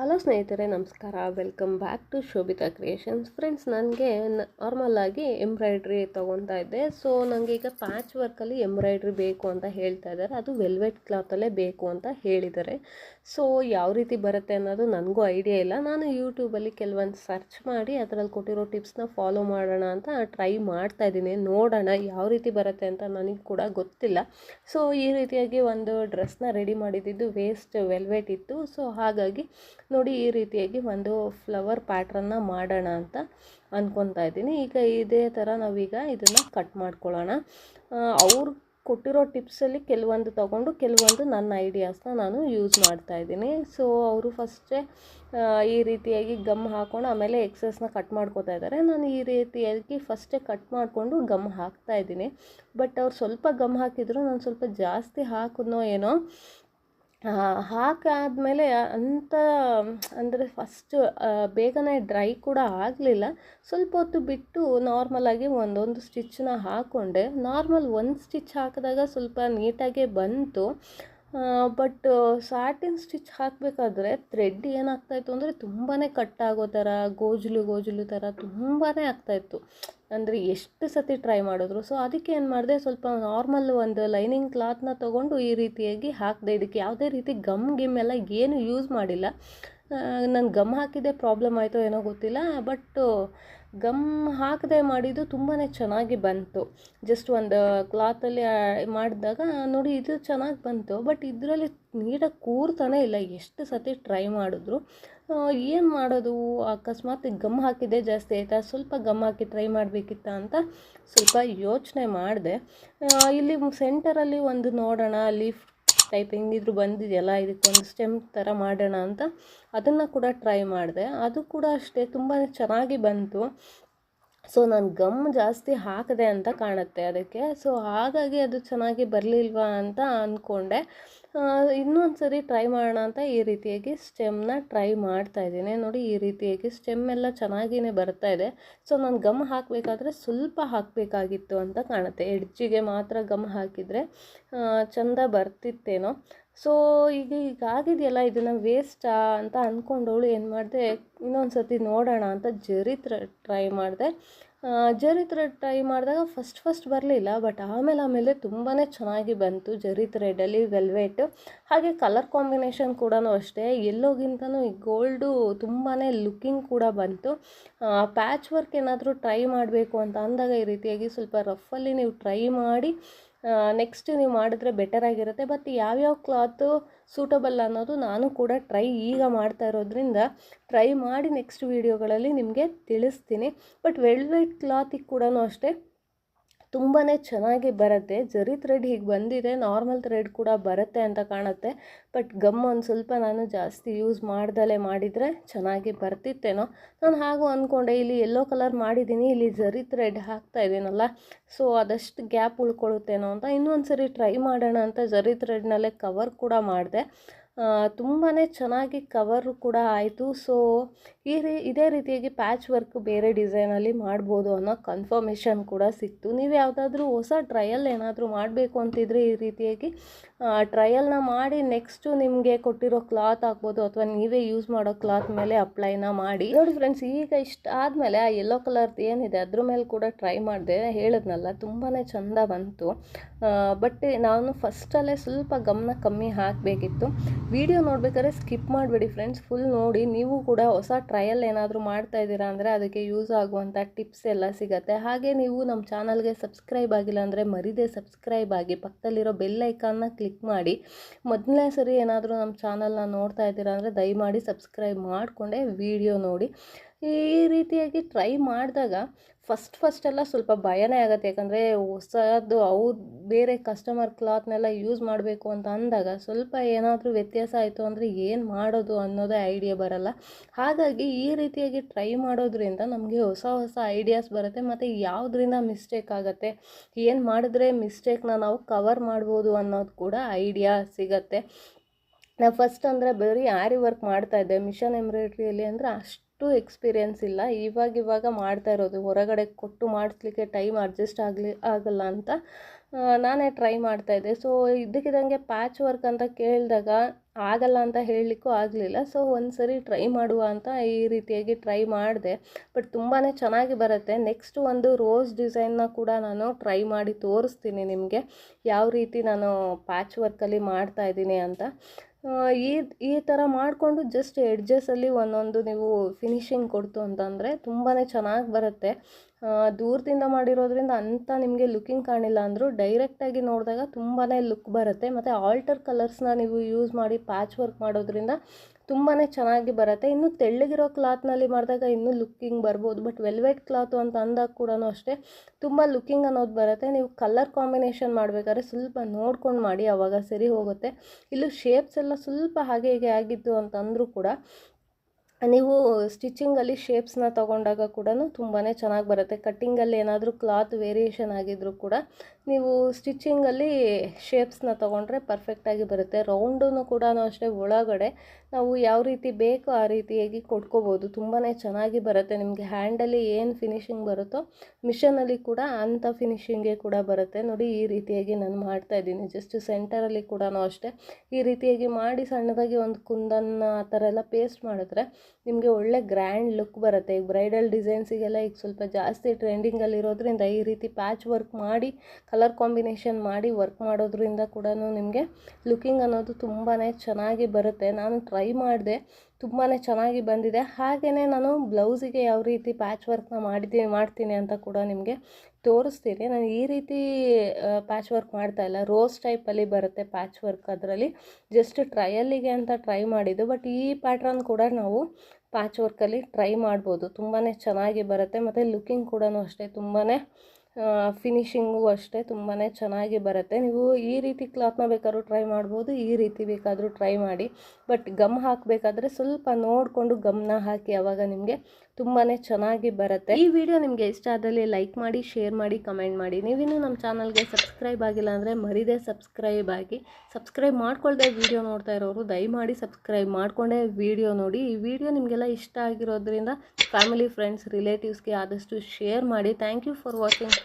Hello ಸ್ನೇಹಿತರೆ, ನಮಸ್ಕಾರ. Welcome back to Shobhita creations friends ನನಗೆ ನಾರ್ಮಲ್ ಆಗಿ ಎಂಬ್ರಾಯ್ಡ್ರಿ ತೊಗೊತಾ ಇದ್ದೆ. ಸೊ ಈಗ ಪ್ಯಾಚ್ ವರ್ಕಲ್ಲಿ ಎಂಬ್ರಾಯ್ಡ್ರಿ ಬೇಕು ಅಂತ ಹೇಳ್ತಾ ಇದ್ದಾರೆ. ಅದು ವೆಲ್ವೆಟ್ ಕ್ಲಾತಲ್ಲೇ ಬೇಕು ಅಂತ ಹೇಳಿದ್ದಾರೆ. ಸೊ ಯಾವ ರೀತಿ ಬರುತ್ತೆ ಅನ್ನೋದು ನನಗೂ ಐಡಿಯಾ ಇಲ್ಲ. ನಾನು ಯೂಟ್ಯೂಬಲ್ಲಿ ಕೆಲವೊಂದು ಸರ್ಚ್ ಮಾಡಿ ಅದರಲ್ಲಿ ಕೊಟ್ಟಿರೋ ಟಿಪ್ಸ್ನ ಫಾಲೋ ಮಾಡೋಣ ಅಂತ ಟ್ರೈ ಮಾಡ್ತಾ ಇದ್ದೀನಿ. ನೋಡೋಣ ಯಾವ ರೀತಿ ಬರುತ್ತೆ ಅಂತ ನನಗೆ ಕೂಡ ಗೊತ್ತಿಲ್ಲ. ಸೊ ಈ ರೀತಿಯಾಗಿ ಒಂದು ಡ್ರೆಸ್ನ ರೆಡಿ ಮಾಡಿದ್ದು ವೇಸ್ಟ್ ವೆಲ್ವೆಟ್ ಇತ್ತು. ಸೊ ಹಾಗಾಗಿ ನೋಡಿ ಈ ರೀತಿಯಾಗಿ ಒಂದು ಫ್ಲವರ್ ಪ್ಯಾಟ್ರನ್ನ ಮಾಡೋಣ ಅಂತ ಅಂದ್ಕೊತಾ ಇದ್ದೀನಿ. ಈಗ ಇದೇ ಥರ ನಾವೀಗ ಇದನ್ನು ಕಟ್ ಮಾಡ್ಕೊಳ್ಳೋಣ. ಅವ್ರು ಕೊಟ್ಟಿರೋ ಟಿಪ್ಸಲ್ಲಿ ಕೆಲವೊಂದು ತೊಗೊಂಡು ಕೆಲವೊಂದು ನನ್ನ ಐಡಿಯಾಸ್ನ ನಾನು ಯೂಸ್ ಮಾಡ್ತಾ ಇದ್ದೀನಿ. ಸೊ ಅವರು ಫಸ್ಟೇ ಈ ರೀತಿಯಾಗಿ ಗಮ್ ಹಾಕೊಂಡು ಆಮೇಲೆ ಎಕ್ಸಸ್ನ ಕಟ್ ಮಾಡ್ಕೋತಾ ಇದ್ದಾರೆ. ನಾನು ಈ ರೀತಿಯಾಗಿ ಫಸ್ಟೇ ಕಟ್ ಮಾಡಿಕೊಂಡು ಗಮ್ ಹಾಕ್ತಾ ಇದ್ದೀನಿ. ಬಟ್ ಅವ್ರು ಸ್ವಲ್ಪ ಗಮ್ ಹಾಕಿದ್ರು, ನಾನು ಸ್ವಲ್ಪ ಜಾಸ್ತಿ ಹಾಕಿದ್ನೋ ಏನೋ ಹಾಕಾದಮೇಲೆ ಅಂಥ ಅಂದರೆ ಫಸ್ಟು ಬೇಗನೆ ಡ್ರೈ ಕೂಡ ಆಗಲಿಲ್ಲ. ಸ್ವಲ್ಪ ಹೊತ್ತು ಬಿಟ್ಟು ನಾರ್ಮಲಾಗಿ ಒಂದೊಂದು ಸ್ಟಿಚ್ಚನ್ನ ಹಾಕ್ಕೊಂಡೆ ನಾರ್ಮಲ್ ಒಂದು ಸ್ಟಿಚ್ ಹಾಕಿದಾಗ ಸ್ವಲ್ಪ ನೀಟಾಗೇ ಬಂತು. ಬಟ್ ಸ್ಯಾಟಿನ್ ಸ್ಟಿಚ್ ಹಾಕಬೇಕಾದ್ರೆ ಥ್ರೆಡ್ ಏನಾಗ್ತಾಯಿತ್ತು ಅಂದರೆ ತುಂಬಾ ಕಟ್ ಆಗೋ ಥರ, ಗೋಜಲು ಗೋಜಲು ಥರ ತುಂಬಾ ಆಗ್ತಾಯಿತ್ತು. ಅಂದರೆ ಎಷ್ಟು ಸತಿ ಟ್ರೈ ಮಾಡಿದ್ರು. ಸೊ ಅದಕ್ಕೆ ಏನು ಮಾಡಿದೆ, ಸ್ವಲ್ಪ ನಾರ್ಮಲ್ ಒಂದು ಲೈನಿಂಗ್ ಕ್ಲಾತ್ನ ತೊಗೊಂಡು ಈ ರೀತಿಯಾಗಿ ಹಾಕಿದೆ, ಇದಕ್ಕೆ ಯಾವುದೇ ರೀತಿ ಗಮ್ ಗಿಮ್ ಎಲ್ಲ ಏನು ಯೂಸ್ ಮಾಡಿಲ್ಲ. ನಾನು ಗಮ್ ಹಾಕಿದ್ದೆ ಪ್ರಾಬ್ಲಮ್ ಆಯಿತೋ ಏನೋ ಗೊತ್ತಿಲ್ಲ ಬಟ್ ಗಮ್ ಹಾಕದೆ ಮಾಡಿದ್ದು ತುಂಬಾ ಚೆನ್ನಾಗಿ ಬಂತು. ಜಸ್ಟ್ ಒಂದು ಕ್ಲಾತಲ್ಲಿ ಮಾಡಿದಾಗ ನೋಡಿ ಇದು ಚೆನ್ನಾಗಿ ಬಂತು ಬಟ್ ಇದರಲ್ಲಿ ನೀಟಾಗಿ ಕೂರ್ತಾನೆ ಇಲ್ಲ. ಎಷ್ಟು ಸತಿ ಟ್ರೈ ಮಾಡಿದ್ರು. ಏನು ಮಾಡೋದು? ಅಕಸ್ಮಾತ್ ಗಮ್ ಹಾಕಿದ್ದೆ ಜಾಸ್ತಿ ಆಯಿತಾ? ಸ್ವಲ್ಪ ಗಮ್ ಹಾಕಿ ಟ್ರೈ ಮಾಡಬೇಕಿತ್ತ ಅಂತ ಸ್ವಲ್ಪ ಯೋಚನೆ ಮಾಡಿದೆ. ಇಲ್ಲಿ ಸೆಂಟರಲ್ಲಿ ಒಂದು ನೋಡೋಣ ಲೀಫ್ ಟೈಪ್ ಹೆಂಗಿದ್ರು ಬಂದಿದೆಯಲ್ಲ ಇದಕ್ಕೊಂದು ಸ್ಟೆಮ್ ಥರ ಮಾಡೋಣ ಅಂತ, ಅದನ್ನು ಕೂಡ ಟ್ರೈ ಮಾಡಿದೆ. ಅದು ಕೂಡ ಅಷ್ಟೇ ತುಂಬಾ ಚೆನ್ನಾಗಿ ಬಂತು. ಸೊ ನಾನು ಗಮ್ ಜಾಸ್ತಿ ಹಾಕಿದೆ ಅಂತ ಕಾಣುತ್ತೆ ಅದಕ್ಕೆ. ಸೊ ಹಾಗಾಗಿ ಅದು ಚೆನ್ನಾಗಿ ಬರಲಿಲ್ವಾ ಅಂತ ಅಂದ್ಕೊಂಡೆ ಇನ್ನೊಂದು ಸರಿ ಟ್ರೈ ಮಾಡೋಣ ಅಂತ ಈ ರೀತಿಯಾಗಿ ಸ್ಟೆಮ್ನ ಟ್ರೈ ಮಾಡ್ತಾ ಇದ್ದೀನಿ. ನೋಡಿ, ಈ ರೀತಿಯಾಗಿ ಸ್ಟೆಮ್ ಎಲ್ಲ ಚೆನ್ನಾಗಿಯೇ ಬರ್ತಾ ಇದೆ. ಸೊ ನಾನು ಗಮ್ ಹಾಕಬೇಕಾದ್ರೆ ಸ್ವಲ್ಪ ಹಾಕಬೇಕಾಗಿತ್ತು ಅಂತ ಕಾಣುತ್ತೆ. ಎಡ್ಜಿಗೆ ಮಾತ್ರ ಗಮ್ ಹಾಕಿದರೆ ಚೆಂದ ಬರ್ತಿತ್ತೇನೋ. ಸೊ ಈಗ ಈಗ ಆಗಿದೆಯಲ್ಲ, ಇದನ್ನು ವೇಸ್ಟಾ ಅಂತ ಅಂದ್ಕೊಂಡವಳು ಏನು ಮಾಡಿದೆ ಇನ್ನೊಂದು ಸರ್ತಿ ನೋಡೋಣ ಅಂತ ಜರಿ ಟ್ರೈ ಮಾಡಿದೆ. ಜರಿ ಟ್ರೈ ಮಾಡಿದಾಗ ಫಸ್ಟ್ ಫಸ್ಟ್ ಬರಲಿಲ್ಲ ಬಟ್ ಆಮೇಲೆ ಆಮೇಲೆ ತುಂಬಾ ಚೆನ್ನಾಗಿ ಬಂತು ಜರಿ ಥ್ರೆಡಲ್ಲಿ ವೆಲ್ವೆಟ್. ಹಾಗೆ ಕಲರ್ ಕಾಂಬಿನೇಷನ್ ಕೂಡ ಅಷ್ಟೇ, ಎಲ್ಲೋಗಿಂತನೂ ಈ ಗೋಲ್ಡು ತುಂಬಾ ಲುಕ್ಕಿಂಗ್ ಕೂಡ ಬಂತು. ಪ್ಯಾಚ್ ವರ್ಕ್ ಏನಾದರೂ ಟ್ರೈ ಮಾಡಬೇಕು ಅಂತ ಅಂದಾಗ ಈ ರೀತಿಯಾಗಿ ಸ್ವಲ್ಪ ರಫಲ್ಲಿ ನೀವು ಟ್ರೈ ಮಾಡಿ ನೆಕ್ಸ್ಟ್ ನೀವು ಮಾಡಿದ್ರೆ ಬೆಟರ್ ಆಗಿರುತ್ತೆ. ಬಟ್ ಯಾವ್ಯಾವ ಕ್ಲಾತು ಸೂಟಬಲ್ ಅನ್ನೋದು ನಾನು ಕೂಡ ಟ್ರೈ ಈಗ ಮಾಡ್ತಾ ಇರೋದ್ರಿಂದ ಟ್ರೈ ಮಾಡಿ ನೆಕ್ಸ್ಟ್ ವೀಡಿಯೋಗಳಲ್ಲಿ ನಿಮಗೆ ತಿಳಿಸ್ತೀನಿ. ಬಟ್ ವೆಲ್ವೆಟ್ ಕ್ಲಾತಿಗೆ ಕೂಡ ಅಷ್ಟೇ. ತುಂಬಾ ಚೆನ್ನಾಗಿ ಬರುತ್ತೆ. ಜರಿ ಥ್ರೆಡ್ ಹೀಗೆ ಬಂದಿದೆ ನಾರ್ಮಲ್ ಥ್ರೆಡ್ ಕೂಡ ಬರುತ್ತೆ ಅಂತ ಕಾಣುತ್ತೆ. ಬಟ್ ಗಮ್ ಒಂದು ಸ್ವಲ್ಪ ನಾನು ಜಾಸ್ತಿ ಯೂಸ್ ಮಾಡ್ದಲೇ ಮಾಡಿದರೆ ಚೆನ್ನಾಗಿ ಬರ್ತಿತ್ತೇನೋ. ನಾನು ಹಾಗೂ ಅಂದ್ಕೊಂಡೆ ಇಲ್ಲಿ ಯೆಲ್ಲೋ ಕಲರ್ ಮಾಡಿದ್ದೀನಿ ಇಲ್ಲಿ ಜರಿ ಥ್ರೆಡ್ ಹಾಕ್ತಾ ಇದ್ದೀನಲ್ಲ ಸೊ ಅದಷ್ಟು ಗ್ಯಾಪ್ ಉಳ್ಕೊಳ್ಳುತ್ತೇನೋ ಅಂತ ಇನ್ನೊಂದು ಸರಿ ಟ್ರೈ ಮಾಡೋಣ ಅಂತ ಜರಿ ಥ್ರೆಡ್ನಲ್ಲೇ ಕವರ್ ಕೂಡ ಮಾಡಿದೆ. ತುಂಬಾ ಚೆನ್ನಾಗಿ ಕವರು ಕೂಡ ಆಯಿತು. ಸೊ ಈ ರೀ, ಇದೇ ರೀತಿಯಾಗಿ ಪ್ಯಾಚ್ ವರ್ಕ್ ಬೇರೆ ಡಿಸೈನಲ್ಲಿ ಮಾಡ್ಬೋದು ಅನ್ನೋ ಕನ್ಫರ್ಮೇಷನ್ ಕೂಡ ಸಿಕ್ತು. ನೀವು ಯಾವುದಾದ್ರೂ ಹೊಸ ಟ್ರಯಲ್ ಏನಾದರೂ ಮಾಡಬೇಕು ಅಂತಿದ್ರೆ ಈ ರೀತಿಯಾಗಿ ಟ್ರಯಲ್ನ ಮಾಡಿ ನೆಕ್ಸ್ಟು ನಿಮಗೆ ಕೊಟ್ಟಿರೋ ಕ್ಲಾತ್ ಆಗ್ಬೋದು ಅಥವಾ ನೀವೇ ಯೂಸ್ ಮಾಡೋ ಕ್ಲಾತ್ ಮೇಲೆ ಅಪ್ಲೈನ ಮಾಡಿ. ನೋಡಿ ಫ್ರೆಂಡ್ಸ್ ಈಗ ಇಷ್ಟ ಆದಮೇಲೆ ಆ ಯೆಲ್ಲೋ ಕಲರ್ದು ಏನಿದೆ, ಅದ್ರ ಮೇಲೆ ಕೂಡ ಟ್ರೈ ಮಾಡಿದೆ. ಹೇಳಿದ್ನಲ್ಲ ತುಂಬಾ ಚೆಂದ ಬಂತು. ಬಟ್ ನಾನು ಫಸ್ಟಲ್ಲೇ ಸ್ವಲ್ಪ ಗಮನ ಕಮ್ಮಿ ಹಾಕಬೇಕಿತ್ತು. ವಿಡಿಯೋ ನೋಡ್ಬೇಕಾದ್ರೆ ಸ್ಕಿಪ್ ಮಾಡಬೇಡಿ ಫ್ರೆಂಡ್ಸ್ ಫುಲ್ ನೋಡಿ. ನೀವು ಕೂಡ ಹೊಸ ಟ್ರಯಲ್ ಏನಾದರೂ ಮಾಡ್ತಾ ಇದ್ದೀರಾ ಅಂದರೆ ಅದಕ್ಕೆ ಯೂಸ್ ಆಗುವಂಥ ಟಿಪ್ಸ್ ಎಲ್ಲ ಸಿಗುತ್ತೆ. ಹಾಗೆ ನೀವು ನಮ್ಮ ಚಾನಲ್ಗೆ ಸಬ್ಸ್ಕ್ರೈಬ್ ಆಗಿಲ್ಲ ಅಂದರೆ ಮರಿದೇ ಸಬ್ಸ್ಕ್ರೈಬ್ ಆಗಿ, ಪಕ್ಕದಲ್ಲಿರೋ ಬೆಲ್ ಐಕಾನ್ನ ಕ್ಲಿಕ್ ಮಾಡಿ. ಮೊದಲನೇ ಸರಿ ಏನಾದರೂ ನಮ್ಮ ಚಾನಲ್ನ ನೋಡ್ತಾ ಇದ್ದೀರಾ ಅಂದರೆ ದಯಮಾಡಿ ಸಬ್ಸ್ಕ್ರೈಬ್ ಮಾಡಿಕೊಂಡೆ ವಿಡಿಯೋ ನೋಡಿ. ಈ ರೀತಿಯಾಗಿ ಟ್ರೈ ಮಾಡಿದಾಗ ಫಸ್ಟ್ ಫಸ್ಟೆಲ್ಲ ಸ್ವಲ್ಪ ಭಯನೇ ಆಗುತ್ತೆ. ಯಾಕಂದರೆ ಹೊಸದು, ಅವ್ರು ಬೇರೆ ಕಸ್ಟಮರ್ ಕ್ಲಾತ್ನೆಲ್ಲ ಯೂಸ್ ಮಾಡಬೇಕು ಅಂತ ಅಂದಾಗ ಸ್ವಲ್ಪ ಏನಾದರೂ ವ್ಯತ್ಯಾಸ ಆಯಿತು ಅಂದರೆ ಏನು ಮಾಡೋದು ಅನ್ನೋದೇ ಐಡಿಯಾ ಬರಲ್ಲ. ಹಾಗಾಗಿ ಈ ರೀತಿಯಾಗಿ ಟ್ರೈ ಮಾಡೋದ್ರಿಂದ ನಮಗೆ ಹೊಸ ಹೊಸ ಐಡಿಯಾಸ್ ಬರುತ್ತೆ ಮತ್ತು ಯಾವುದರಿಂದ ಮಿಸ್ಟೇಕ್ ಆಗುತ್ತೆ, ಏನು ಮಾಡಿದ್ರೆ ಮಿಸ್ಟೇಕ್ನ ನಾವು ಕವರ್ ಮಾಡ್ಬೋದು ಅನ್ನೋದು ಕೂಡ ಐಡಿಯಾ ಸಿಗತ್ತೆ. ನಾವು ಫಸ್ಟ್ ಅಂದರೆ ಬರೀ ಆರಿ ವರ್ಕ್ ಮಾಡ್ತಾಯಿದ್ದೆ ಮಿಷನ್ ಎಂಬ್ರಾಯ್ಡ್ರಿಯಲ್ಲಿ ಅಂದರೆ ಅಷ್ಟು ಅಷ್ಟು ಎಕ್ಸ್ಪೀರಿಯೆನ್ಸ್ ಇಲ್ಲ. ಇವಾಗ ಇವಾಗ ಮಾಡ್ತಾ ಇರೋದು. ಹೊರಗಡೆ ಕೊಟ್ಟು ಮಾಡಿಸ್ಲಿಕ್ಕೆ ಟೈಮ್ ಅಡ್ಜಸ್ಟ್ ಆಗಲಿ, ಆಗಲ್ಲ ಅಂತ ನಾನೇ ಟ್ರೈ ಮಾಡ್ತಾಯಿದ್ದೆ ಸೊ ಇದ್ದಕ್ಕಿದ್ದಂಗೆ ಪ್ಯಾಚ್ ವರ್ಕ್ ಅಂತ ಕೇಳಿದಾಗ ಆಗಲ್ಲ ಅಂತ ಹೇಳಲಿಕ್ಕೂ ಆಗಲಿಲ್ಲ. ಸೊ ಒಂದು ಸರಿ ಟ್ರೈ ಮಾಡುವ ಅಂತ ಈ ರೀತಿಯಾಗಿ ಟ್ರೈ ಮಾಡಿದೆ. ಬಟ್ ತುಂಬಾ ಚೆನ್ನಾಗಿ ಬರುತ್ತೆ. ನೆಕ್ಸ್ಟ್ ಒಂದು ರೋಸ್ ಡಿಸೈನ್ನ ಕೂಡ ನಾನು ಟ್ರೈ ಮಾಡಿ ತೋರಿಸ್ತೀನಿ ನಿಮಗೆ. ಯಾವ ರೀತಿ ನಾನು ಪ್ಯಾಚ್ ವರ್ಕಲ್ಲಿ ಮಾಡ್ತಾ ಇದ್ದೀನಿ ಅಂತ. ಈ ಈ ಥರ ಮಾಡಿಕೊಂಡು ಜಸ್ಟ್ ಎಡ್ಜಸಲ್ಲಿ ಒಂದೊಂದು ನೀವು ಫಿನಿಶಿಂಗ್ ಕೊಡ್ತು ಅಂತಂದರೆ ತುಂಬಾ ಚೆನ್ನಾಗಿ ಬರುತ್ತೆ. ದೂರದಿಂದ ಮಾಡಿರೋದ್ರಿಂದ ಅಂಥ ನಿಮಗೆ ಲುಕಿಂಗ್ ಕಾಣಿಲ್ಲ ಅಂದರೂ ಡೈರೆಕ್ಟಾಗಿ ನೋಡಿದಾಗ ತುಂಬಾ ಲುಕ್ ಬರುತ್ತೆ. ಮತ್ತು ಆಲ್ಟರ್ ಕಲರ್ಸ್ನ ನೀವು ಯೂಸ್ ಮಾಡಿ ಪ್ಯಾಚ್ ವರ್ಕ್ ಮಾಡೋದ್ರಿಂದ ತುಂಬಾ ಚೆನ್ನಾಗಿ ಬರುತ್ತೆ. ಇನ್ನು ತೆಳ್ಳಗಿರೋ ಕ್ಲಾತ್ನಲ್ಲಿ ಮಾಡಿದಾಗ ಇನ್ನೂ ಲುಕ್ಕಿಂಗ್ ಬರ್ಬೋದು. ಬಟ್ ವೆಲ್ವೆಟ್ ಕ್ಲಾತು ಅಂತ ಅಂದಾಗ ಕೂಡ ಅಷ್ಟೇ ತುಂಬ ಲುಕ್ಕಿಂಗ್ ಅನ್ನೋದು ಬರುತ್ತೆ. ನೀವು ಕಲರ್ ಕಾಂಬಿನೇಷನ್ ಮಾಡಬೇಕಾದ್ರೆ ಸ್ವಲ್ಪ ನೋಡ್ಕೊಂಡು ಮಾಡಿ ಆವಾಗ ಸರಿ ಹೋಗುತ್ತೆ. ಇಲ್ಲೂ ಶೇಪ್ಸ್ ಎಲ್ಲ ಸ್ವಲ್ಪ ಹಾಗೆ ಹೀಗೆ ಆಗಿದ್ದು ಅಂತಂದರೂ ಕೂಡ ನೀವು ಸ್ಟಿಚಿಂಗಲ್ಲಿ ಶೇಪ್ಸ್ನ ತೊಗೊಂಡಾಗ ಕೂಡ ತುಂಬಾ ಚೆನ್ನಾಗಿ ಬರುತ್ತೆ. ಕಟ್ಟಿಂಗಲ್ಲಿ ಏನಾದರೂ ಕ್ಲಾತ್ ವೇರಿಯೇಷನ್ ಆಗಿದ್ದರೂ ಕೂಡ ನೀವು ಸ್ಟಿಚಿಂಗಲ್ಲಿ ಶೇಪ್ಸ್ನ ತೊಗೊಂಡ್ರೆ ಪರ್ಫೆಕ್ಟಾಗಿ ಬರುತ್ತೆ. ರೌಂಡೂ ಕೂಡ ಅಷ್ಟೇ ಒಳಗಡೆ ನಾವು ಯಾವ ರೀತಿ ಬೇಕೋ ಆ ರೀತಿಯಾಗಿ ಕೊಟ್ಕೋಬೋದು. ತುಂಬಾ ಚೆನ್ನಾಗಿ ಬರುತ್ತೆ. ನಿಮಗೆ ಹ್ಯಾಂಡಲ್ಲಿ ಏನು ಫಿನಿಶಿಂಗ್ ಬರುತ್ತೋ ಮಿಷನಲ್ಲಿ ಕೂಡ ಅಂಥ ಫಿನಿಷಿಂಗೇ ಕೂಡ ಬರುತ್ತೆ. ನೋಡಿ ಈ ರೀತಿಯಾಗಿ ನಾನು ಮಾಡ್ತಾ ಇದ್ದೀನಿ. ಜಸ್ಟ್ ಸೆಂಟರಲ್ಲಿ ಕೂಡ ಅಷ್ಟೇ ಈ ರೀತಿಯಾಗಿ ಮಾಡಿ ಸಣ್ಣದಾಗಿ ಒಂದು ಕುಂದನ್ನ ಆ ಥರ ಎಲ್ಲ ಪೇಸ್ಟ್ ಮಾಡಿದ್ರೆ ನಿಮಗೆ ಒಳ್ಳೆ ಗ್ರ್ಯಾಂಡ್ ಲುಕ್ ಬರುತ್ತೆ. ಈಗ ಬ್ರೈಡಲ್ ಡಿಸೈನ್ಸಿಗೆಲ್ಲ ಈಗ ಸ್ವಲ್ಪ ಜಾಸ್ತಿ ಟ್ರೆಂಡಿಂಗಲ್ಲಿರೋದ್ರಿಂದ ಈ ರೀತಿ ಪ್ಯಾಚ್ ವರ್ಕ್ ಮಾಡಿ ಕಾಂಬಿನೇಷನ್ ಮಾಡಿ ವರ್ಕ್ ಮಾಡೋದ್ರಿಂದ ಕೂಡ ನಿಮಗೆ ಲುಕಿಂಗ್ ಅನ್ನೋದು ತುಂಬಾ ಚೆನ್ನಾಗಿ ಬರುತ್ತೆ. ನಾನು ಟ್ರೈ ಮಾಡಿದೆ ತುಂಬಾ ಚೆನ್ನಾಗಿ ಬಂದಿದೆ. ಹಾಗೆಯೇ ನಾನು ಬ್ಲೌಸಿಗೆ ಯಾವ ರೀತಿ ಪ್ಯಾಚ್ ವರ್ಕ್ನ ಮಾಡಿದ್ದೀನಿ ಮಾಡ್ತೀನಿ ಅಂತ ಕೂಡ ನಿಮಗೆ ತೋರಿಸ್ತೀನಿ. ನಾನು ಈ ರೀತಿ ಪ್ಯಾಚ್ ವರ್ಕ್ ಮಾಡ್ತಾ ಇಲ್ಲ. ರೋಸ್ ಟೈಪಲ್ಲಿ ಬರುತ್ತೆ ಪ್ಯಾಚ್ ವರ್ಕ್ ಅದರಲ್ಲಿ. ಜಸ್ಟ್ ಟ್ರಯಲ್ಲಿಗೆ ಅಂತ ಟ್ರೈ ಮಾಡಿದ್ದು. ಬಟ್ ಈ ಪ್ಯಾಟ್ರನ್ ಕೂಡ ನಾವು ಪ್ಯಾಚ್ ವರ್ಕಲ್ಲಿ ಟ್ರೈ ಮಾಡ್ಬೋದು. ತುಂಬಾ ಚೆನ್ನಾಗಿ ಬರುತ್ತೆ. ಮತ್ತು ಲುಕಿಂಗ್ ಕೂಡ ಅಷ್ಟೇ. ತುಂಬಾ ಫಿನಿಶಿಂಗು ಅಷ್ಟೇ ತುಂಬಾ ಚೆನ್ನಾಗಿ ಬರುತ್ತೆ. ನೀವು ಈ ರೀತಿ ಕ್ಲಾತ್ನ ಬೇಕಾದ್ರೂ ಟ್ರೈ ಮಾಡ್ಬೋದು, ಈ ರೀತಿ ಬೇಕಾದರೂ ಟ್ರೈ ಮಾಡಿ. ಬಟ್ ಗಮ್ ಹಾಕಬೇಕಾದ್ರೆ ಸ್ವಲ್ಪ ನೋಡಿಕೊಂಡು ಗಮ್ನ ಹಾಕಿ ಅವಾಗ ನಿಮಗೆ ತುಂಬಾ ಚೆನ್ನಾಗಿ ಬರುತ್ತೆ. ಈ ವಿಡಿಯೋ ನಿಮಗೆ ಇಷ್ಟ ಆದಲ್ಲಿ ಲೈಕ್ ಮಾಡಿ ಶೇರ್ ಮಾಡಿ ಕಮೆಂಟ್ ಮಾಡಿ. ನೀವಿನ್ನೂ ನಮ್ಮ ಚಾನಲ್ಗೆ ಸಬ್ಸ್ಕ್ರೈಬ್ ಆಗಿಲ್ಲ ಅಂದರೆ ಮರಿದೇ ಸಬ್ಸ್ಕ್ರೈಬ್ ಆಗಿ. ಸಬ್ಸ್ಕ್ರೈಬ್ ಮಾಡ್ಕೊಳ್ದೆ ವಿಡಿಯೋ ನೋಡ್ತಾ ಇರೋರು, ದಯಮಾಡಿ ಸಬ್ಸ್ಕ್ರೈಬ್ ಮಾಡಿಕೊಂಡೇ ವಿಡಿಯೋ ನೋಡಿ. ಈ ವಿಡಿಯೋ ನಿಮಗೆಲ್ಲ ಇಷ್ಟ ಆಗಿರೋದ್ರಿಂದ ಫ್ಯಾಮಿಲಿ ಫ್ರೆಂಡ್ಸ್ ರಿಲೇಟಿವ್ಸ್ಗೆ ಆದಷ್ಟು ಶೇರ್ ಮಾಡಿ. Thank you for watching